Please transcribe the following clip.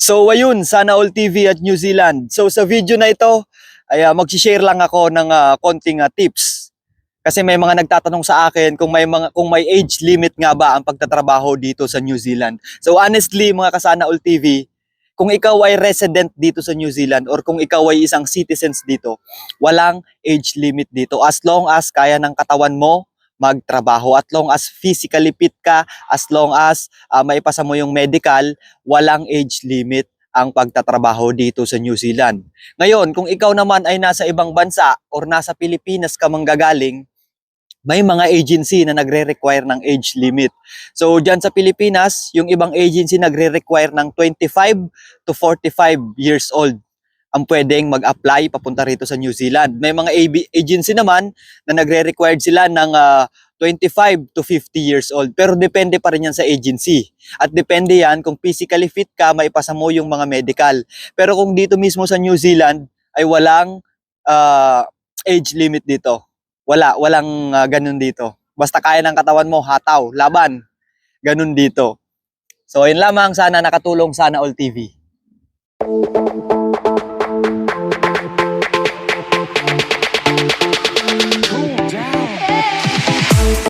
So ayun, sana all TV at New Zealand. So sa video na ito, ay uh, mag-share lang ako ng ah, konting ah, tips. Kasi may mga nagtatanong sa akin kung may mga kung may age limit nga ba ang pagtatrabaho dito sa New Zealand. So honestly, mga kasana all TV, kung ikaw ay resident dito sa New Zealand or kung ikaw ay isang citizens dito, walang age limit dito as long as kaya ng katawan mo magtrabaho at long as physically fit ka as long as ah, maipasa mo yung medical walang age limit ang pagtatrabaho dito sa New Zealand. Ngayon, kung ikaw naman ay nasa ibang bansa or nasa Pilipinas ka manggagaling, may mga agency na nagre-require ng age limit. So, dyan sa Pilipinas, yung ibang agency nagre-require ng 25 to 45 years old ang pwedeng mag-apply papunta rito sa New Zealand. May mga agency naman na nagre-require sila ng ah, 25 to 50 years old. Pero depende pa rin yan sa agency. At depende yan kung physically fit ka, maipasa mo yung mga medical. Pero kung dito mismo sa New Zealand ay walang ah, age limit dito. Wala, walang ah, ganun dito. Basta kaya ng katawan mo, hataw, laban. Ganun dito. So, yun lamang. Sana nakatulong sana All TV.